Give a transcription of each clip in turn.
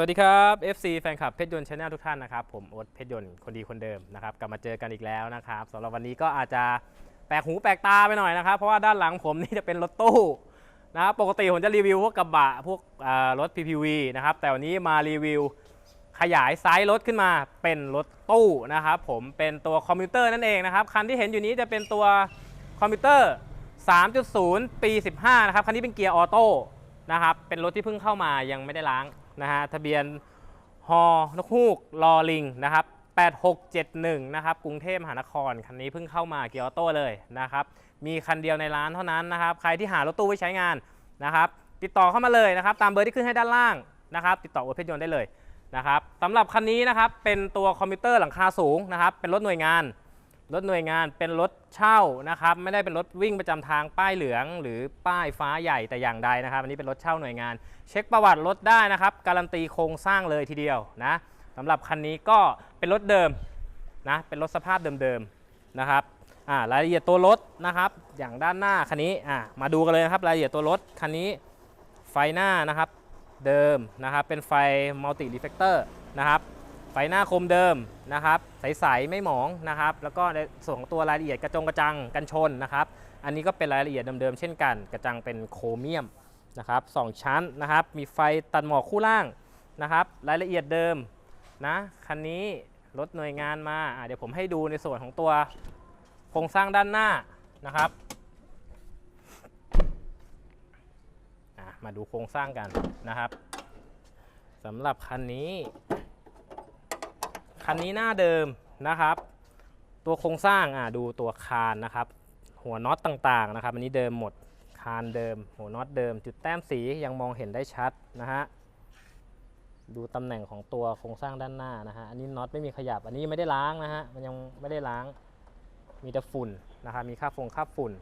สวัสดีครับ FC แฟนคลับเพชรยนต์ชาแนลทุกท่านนะครับ ผมโอ๊ตเพชรยนต์คนดีคนเดิมนะครับกลับมาเจอกันอีกแล้วนะครับสำหรับวันนี้ก็อาจจะแปลกหูแปลกตาไปหน่อยนะครับ เพราะว่าด้านหลังผมนี่จะเป็นรถตู้นะครับปกติผมจะรีวิวพวกกระบะพวกรถ PPV นะครับแต่วันนี้มารีวิวขยายไซส์รถขึ้นมาเป็นรถตู้นะครับผมเป็นตัวคอมพิวเตอร์นั่นเองนะครับคันที่เห็นอยู่นี้จะเป็นตัวคอมพิวเตอร์ 3.0 ปี 15 นะครับคันนี้เป็นเกียร์ออโต้นะครับเป็นรถที่เพิ่งเข้ามายังไม่ได้ล้าง นะฮะทะเบียนฮอนกฮูกลอลิงนะครับ8671นะครับกรุงเทพมหานครคันนี้เพิ่งเข้ามาเกียร์ออโต้เลยนะครับมีคันเดียวในร้านเท่านั้นนะครับใครที่หารถตู้ไว้ใช้งานนะครับติดต่อเข้ามาเลยนะครับตามเบอร์ที่ขึ้นให้ด้านล่างนะครับติดต่อโอเพชรยนได้เลยนะครับสำหรับคันนี้นะครับเป็นตัวคอมพิวเตอร์หลังคาสูงนะครับเป็นรถหน่วยงาน รถหน่วยงานเป็นรถเช่านะครับ ไม่ได้เป็นรถวิ่งประจำทางป้ายเหลือง หรือป้ายฟ้าใหญ่แต่อย่างใดนะครับ อันนี้เป็นรถเช่าหน่วยงาน เช็คประวัติรถได้นะครับ การันตีโครงสร้างเลยทีเดียวนะสำหรับคันนี้ก็เป็นรถเดิมนะ เป็นรถสภาพเดิมๆนะครับอ่ารายละเอียดตัวรถนะครับ อย่างด้านหน้าคันนี้อ่ามาดูกันเลยนะครับรายละเอียดตัวรถคันนี้ไฟหน้านะครับเดิมนะครับเป็นไฟมัลติรีเฟกเตอร์นะครับ ฟหน้าคมเดิมนะครับ ใสๆไม่หมองนะครับ แล้วก็ในส่วนของตัวรายละเอียดกระจงกระจังกันชนนะครับ อันนี้ก็เป็นรายละเอียดเดิมๆเช่นกัน กระจังเป็นโครเมียมนะครับสองชั้นนะครับ มีไฟตัดหมอกคู่ล่างนะครับ รายละเอียดเดิมนะคันนี้รถหน่วยงานมาเดี๋ยวผมให้ดูในส่วนของตัวโครงสร้างด้านหน้านะครับมาดูโครงสร้างกันนะครับสำหรับคันนี้ คันนี้หน้าเดิมนะครับ ตัวโครงสร้างอะดูตัวคานนะครับ หัวน็อตต่างๆนะครับ อันนี้เดิมหมดคานเดิม หัวน็อตเดิม จุดแต้มสียังมองเห็นได้ชัดนะฮะดูตำแหน่งของตัวโครงสร้างด้านหน้านะฮะอันนี้น็อตไม่มีขยับ อันนี้ไม่ได้ล้างนะฮะมันยังไม่ได้ล้างมีแต่ฝุ่นนะครับมีค่าฟงค่าฝุ่น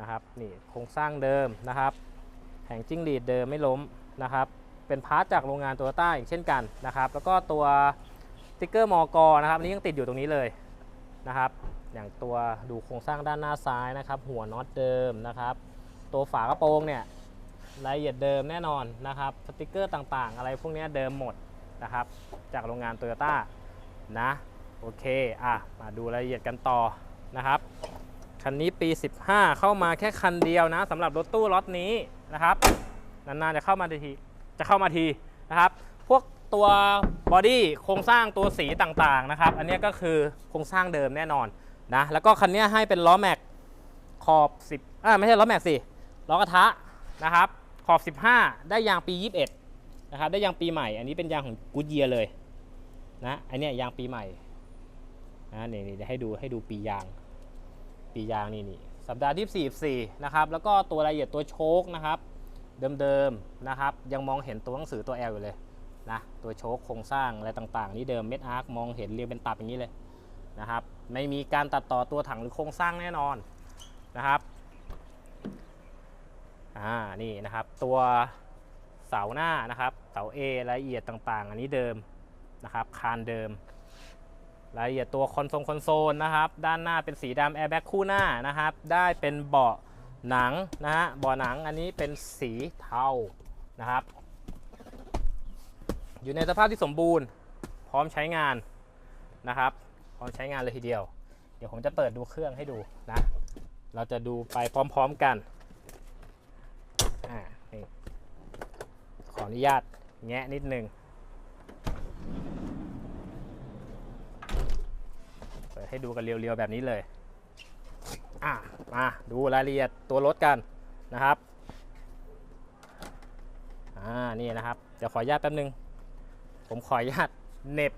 นะครับนี่โครงสร้างเดิมนะครับแผงจิ้งหรีดเดิมไม่ล้มนะครับเป็นพาร์ทจากโรงงานโตโยต้าอย่างเช่นกันนะครับ แล้วก็ตัว ติ๊กเกอร์มอกนะครับอันนี้ยังติดอยู่ตรงนี้เลยนะครับ อย่างตัวดูโครงสร้างด้านหน้าซ้ายนะครับ หัวน็อตเดิมนะครับ ตัวฝากระโปรงเนี่ยรายละเอียดเดิมแน่นอนนะครับสติ๊กเกอร์ต่างๆ อะไรพวกนี้เดิมหมดนะครับ จากโรงงานโตโยต้านะโอเคอะมาดูรายละเอียดกันต่อนะครับคันนี้ปี 15 เข้ามาแค่คันเดียวนะสำหรับรถตู้ล็อตนี้นะครับนานๆจะเข้ามาทีจะเข้ามาทีนะครับ ตัวบอดี้โครงสร้างตัวสีต่างๆนะครับ อันนี้ก็คือโครงสร้างเดิมแน่นอนนะแล้วก็คันนี้ให้เป็นล้อแม็กขอบ 10อ่าไม่ใช่ล้อแม็กสิล้อกระทะนะครับขอบ 15 ได้ยางปี 21นะครับได้ยางปีใหม่ อันนี้เป็นยางของกูเยียเลยนะอันนี้ยางปีใหม่นะนี่นี่เดี๋ยวให้ดูให้ดูปียาง ปียางนี่นี่สัปดาห์ที่44นะครับแล้วก็ตัวรายละเอียดตัวโชคนะครับ เดิมๆนะครับ ยังมองเห็นตัวหนังสือตัว L อยู่เลย นะตัวโชคโครงสร้างอะไรต่างๆ นี่เดิมเม็ดอาร์คมองเห็นเรียงเป็นตับอย่างนี้เลยนะครับ ไม่มีการตัดต่อตัวถังหรือโครงสร้างแน่นอนนะครับอ่านี่นะครับ ตัวเสาหน้านะครับ เสา A รายละเอียดต่างๆ อันนี้เดิมนะครับคานเดิม รายละเอียดตัวคอนโซลคอนโซลนะครับด้านหน้าเป็นสีดำแอร์แบ็กคู่หน้านะครับ ได้เป็นเบาะหนังนะฮะเบาะหนังอันนี้เป็นสีเทานะครับ อยู่ในสภาพที่สมบูรณ์ พร้อมใช้งานนะครับ พร้อมใช้งานเลยทีเดียว เดี๋ยวผมจะเปิดดูเครื่องให้ดูนะ เราจะดูไปพร้อมๆกันอ่านี่ขออนุญาตแงะนิดนึงเปิดให้ดูกันเรียวๆแบบนี้เลยอะมาดูรายละเอียดตัวรถกันนะครับอ่านี่นะครับ เดี๋ยวขออนุญาตแป๊บนึง ผมขออนุญาตเหน็บ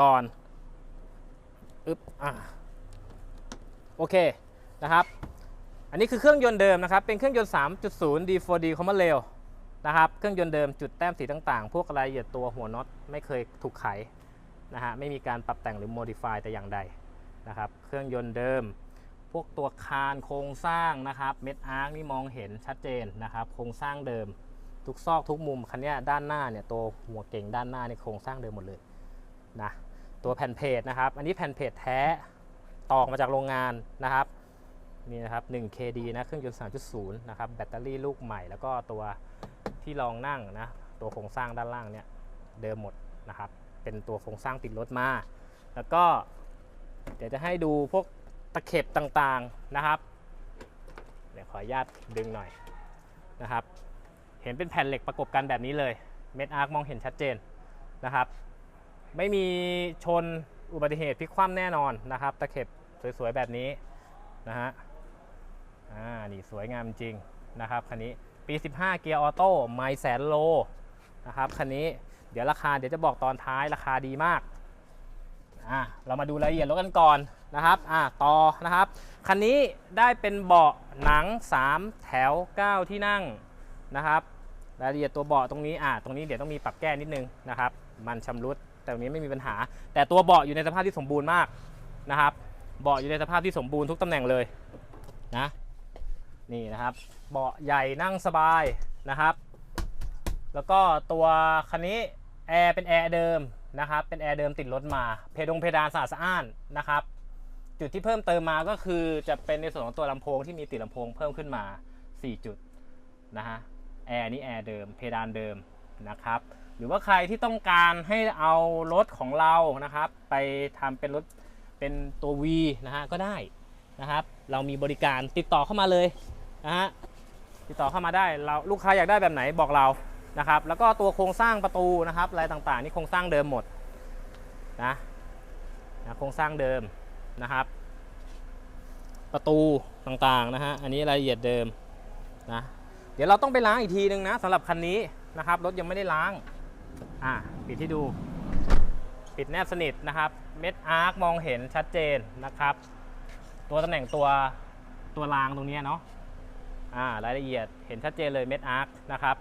ก่อนอึ๊บอะโอเคนะครับ อันนี้คือเครื่องยนต์เดิมนะครับ เป็นเครื่องยนต์ 3.0 D4D Common Rail นะครับ เครื่องยนต์เดิมจุดแต้มสีต่างๆ พวกรายละเอียดตัวหัวน็อตไม่เคยถูกไขนะฮะ ไม่มีการปรับแต่งหรือ modify แต่อย่างใดนะครับ เครื่องยนต์เดิม พวกตัวคานโครงสร้างนะครับ เม็ดอาร์คนี่มองเห็นชัดเจนนะครับ โครงสร้างเดิม ทุกซอกทุกมุมคันนี้ด้านหน้าเนี่ยตัวหัวเก่งด้านหน้านี่โครงสร้างเดิมหมดเลยนะตัวแผ่นเพจนะครับ อันนี้แผ่นเพจแท้ตอกมาจากโรงงานนะครับนี่นะครับ 1KD นะเครื่องยนต์ 3.0 นะครับ แบตเตอรี่ลูกใหม่ แล้วก็ตัวที่รองนั่งนะ ตัวโครงสร้างด้านล่างเนี่ยเดิมหมดนะครับ เป็นตัวโครงสร้างติดรถมา แล้วก็เดี๋ยวจะให้ดูพวกตะเข็บต่างๆนะครับ เดี๋ยวขออนุญาตดึงหน่อยนะครับ เห็นเป็นแผ่นเหล็กประกบกันแบบนี้เลยเม็ดอาร์คมองเห็นชัดเจนนะครับ ไม่มีชนอุบัติเหตุพลิกคว่ำแน่นอนนะครับ ตะเข็บสวยๆแบบนี้นะฮะอ่านี่สวยงามจริงนะครับคันนี้ปี 15 เกียร์ออโต้ไม่แสนโลนะครับคันนี้เดี๋ยวราคาเดี๋ยวจะบอกตอนท้ายราคาดีมากอะเรามาดูรายละเอียดรถกันก่อนนะครับอะต่อนะครับคันนี้ได้เป็นเบาะหนัง 3 แถว 9 ที่นั่งนะครับ รายละเอียดตัวเบาะตรงนี้อะตรงนี้เดี๋ยวต้องมีปรับแก้นิดนึงนะครับ มันชำรุดแต่ตรงนี้ไม่มีปัญหา แต่ตัวเบาะอยู่ในสภาพที่สมบูรณ์มากนะครับเบาะอยู่ในสภาพที่สมบูรณ์ทุกตำแหน่งเลยนะนี่นะครับเบาะใหญ่นั่งสบายนะครับ แล้วก็ตัวคันนี้แอร์เป็นแอร์เดิมนะครับเป็นแอร์เดิมติดรถมา เพดงเพดานสะอาดสะอ้านนะครับจุดที่เพิ่มเติมมาก็คือจะเป็นในส่วนของตัวลำโพงที่มีติดลำโพงเพิ่มขึ้นมา 4 จุดนะฮะ แอร์นี่แอร์เดิมเพดานเดิมนะครับ หรือว่าใครที่ต้องการให้เอารถของเรานะครับ ไปทำเป็นรถเป็นตัว V นะฮะก็ได้นะครับ เรามีบริการติดต่อเข้ามาเลยนะฮะติดต่อเข้ามาได้เราลูกค้าอยากได้แบบไหนบอกเรานะครับ แล้วก็ตัวโครงสร้างประตูนะครับอะไรต่างๆ นี่โครงสร้างเดิมหมดนะนะโครงสร้างเดิมนะครับ ประตูต่างๆนะฮะอันนี้รายละเอียดเดิมนะ เดี๋ยวเราต้องไปล้างอีกทีนึงนะสำหรับคันนี้นะครับ รถยังไม่ได้ล้าง อะปิดที่ดู ปิดแนบสนิทนะครับ เม็ดอาร์คมองเห็นชัดเจนนะครับ ตัวตำแหน่งตัวตัวรางตรงนี้เนาะอ่ารายละเอียดเห็นชัดเจนเลยเม็ดอาร์คนะครับ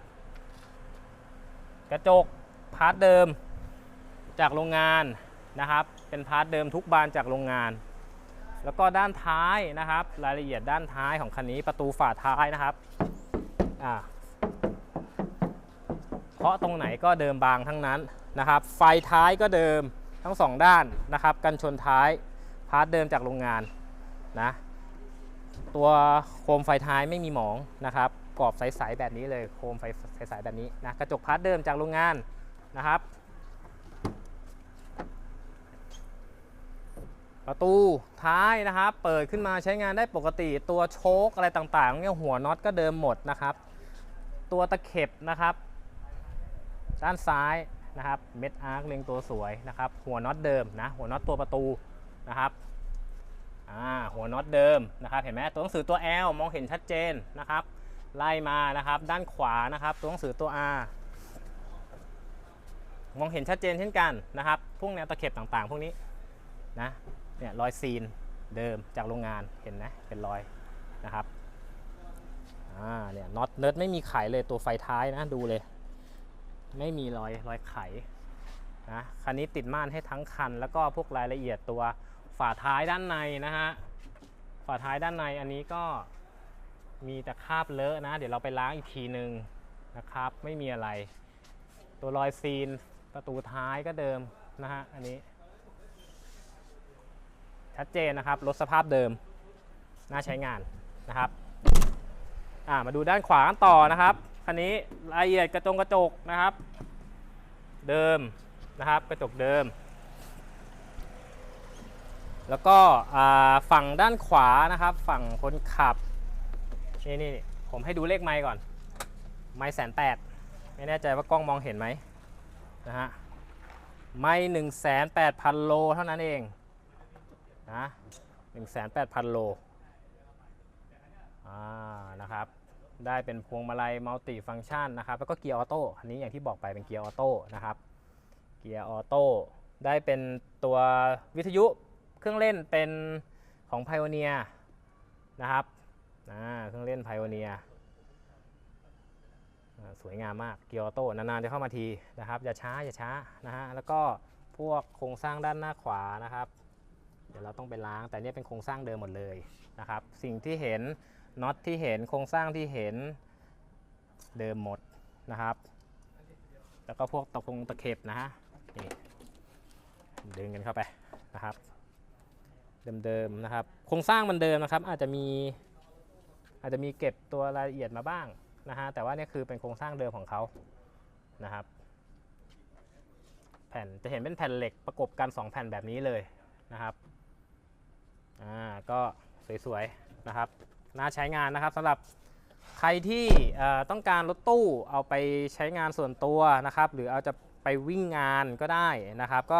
กระจกพาร์ทเดิมจากโรงงานนะครับ เป็นพาร์ทเดิมทุกบานจากโรงงาน แล้วก็ด้านท้ายนะครับ รายละเอียดด้านท้ายของคันนี้ประตูฝาท้ายนะครับ อ่าเคาะตรงไหนก็เดิมบางทั้งนั้นนะครับ ไฟท้ายก็เดิมทั้งสองด้านนะครับ กันชนท้ายพาร์ทเดิมจากโรงงานนะตัวโคมไฟท้ายไม่มีหมองนะครับ กรอบใสๆแบบนี้เลยโคมไฟใสๆแบบนี้นะกระจกพาร์ทเดิมจากโรงงานนะครับ ประตูท้ายนะครับ เปิดขึ้นมาใช้งานได้ปกติตัวโชคอะไรต่างๆเนี่ยหัวน็อตก็เดิมหมดนะครับ ตัวตะเข็บนะครับ ด้านซ้ายนะครับเม็ดอาร์คเล็งตัวสวยนะครับ หัวน็อตเดิมนะ หัวน็อตตัวประตูนะครับอ่าหัวน็อตเดิมนะครับเห็นไหมตัวหนังสือตัว L มองเห็นชัดเจนนะครับ ไล่มานะครับ ด้านขวานะครับ ตัวหนังสือตัว R มองเห็นชัดเจนเช่นกันนะครับพวกแนวตะเข็บต่างๆ พวกนี้นะเนี่ยรอยซีนเดิมจากโรงงานเห็นไหมเป็นรอยนะครับ อ่าเนี่ยน็อตเนิร์ดไม่มีไขเลยตัวไฟท้ายนะดูเลย ไม่มีรอยรอยไขนะคันนี้ติดม่านให้ทั้งคัน แล้วก็พวกรายละเอียดตัวฝาท้ายด้านในนะฮะฝาท้ายด้านในอันนี้ก็มีแต่คราบเลอะนะ เดี๋ยวเราไปล้างอีกทีหนึ่งนะครับ ไม่มีอะไร ตัวรอยซีนประตูท้ายก็เดิมนะฮะอันนี้ ชัดเจนนะครับรถสภาพเดิมน่าใช้งานนะครับ อ่ามาดูด้านขวากันต่อนะครับคันนี้รายละเอียดกระจงกระจกนะครับ เดิมนะครับกระจกเดิม แล้วก็ฝั่งด้านขวานะครับ ฝั่งคนขับนี่นี่ผมให้ดูเลขไมค์ก่อน ไมค์แสนแปดไม่แน่ใจว่ากล้องมองเห็นไหมนะฮะไมค์หนึ่งแสนแปดพันโลเท่านั้นเองนะหนึ่งแสนแปดพันโล อ่านะครับได้เป็นพวงมาลัยมัลติฟังก์ชันนะครับแล้วก็เกียร์ออโต้อันนี้อย่างที่บอกไปเป็นเกียร์ออโต้นะครับเกียร์ออโต้ได้เป็นตัววิทยุเครื่องเล่นเป็นของ Pioneer นะครับเครื่องเล่น Pioneer สวยงามมากเกียร์ออโต้นานๆจะเข้ามาทีนะครับอย่าช้าอย่าช้านะฮะแล้วก็พวกโครงสร้างด้านหน้าขวานะครับ เดี๋ยวเราต้องไปล้างแต่เนี่ยเป็นโครงสร้างเดิมหมดเลยนะครับ สิ่งที่เห็น น็อตที่เห็นโครงสร้างที่เห็นเดิมหมดนะครับ แล้วก็พวกตะพงตะเข็บนะฮะนี่ดึงกันเข้าไปนะครับ เดิมๆนะครับ โครงสร้างมันเดิมนะครับ อาจจะมีอาจจะมีเก็บตัวรายละเอียดมาบ้างนะฮะแต่ว่านี่คือเป็นโครงสร้างเดิมของเขานะครับ แผ่นจะเห็นเป็นแผ่นเหล็กประกบกัน 2 แผ่นแบบนี้เลยนะครับอ่าก็สวยๆนะครับ น่าใช้งานนะครับสำหรับใครที่ต้องการรถตู้เอาไปใช้งานส่วนตัวนะครับ หรือเอาจะไปวิ่งงานก็ได้นะครับ ก็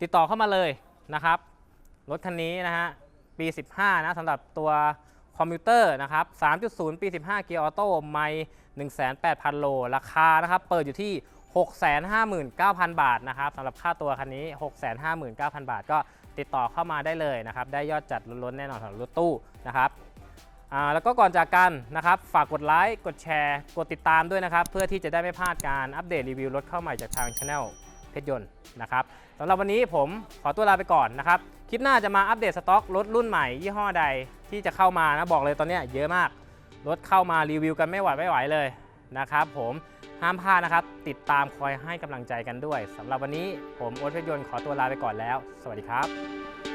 ติดต่อเข้ามาเลยนะครับ รถคันนี้นะฮะปี 15 นะสำหรับตัวคอมพิวเตอร์นะครับ 3.0 ปี 15 เกียร์ออโต้ไม่18,000 โล ราคานะครับ เปิดอยู่ที่ 659,000 บาทนะครับสำหรับค่าตัวคันนี้ 659,000 บาท ก็ติดต่อเข้ามาได้เลยนะครับ ได้ยอดจัดล้นๆแน่นอนสำหรับรถตู้นะครับ แล้วก็ก่อนจากกันนะครับ ฝากกดไลค์ กดแชร์ กดติดตามด้วยนะครับ เพื่อที่จะได้ไม่พลาดการอัปเดตรีวิวรถเข้าใหม่จากทางช anel เพชรยนต์นะครับสำหรับวันนี้ผมขอตัวลาไปก่อนนะครับ คลิปหน้าจะมาอัปเดตสต็อกรถรุ่นใหม่ยี่ห้อใดที่จะเข้ามานะบอกเลยตอนนี้เยอะมาก รถเข้ามารีวิวกันไม่ไหวไม่ไหวเลยนะครับผมห้ามพลาดนะครับ ติดตามคอยให้กำลังใจกันด้วยสำหรับวันนี้ผมโอ๊ตเพชรยนต์ขอตัวลาไปก่อนแล้ว สวัสดีครับ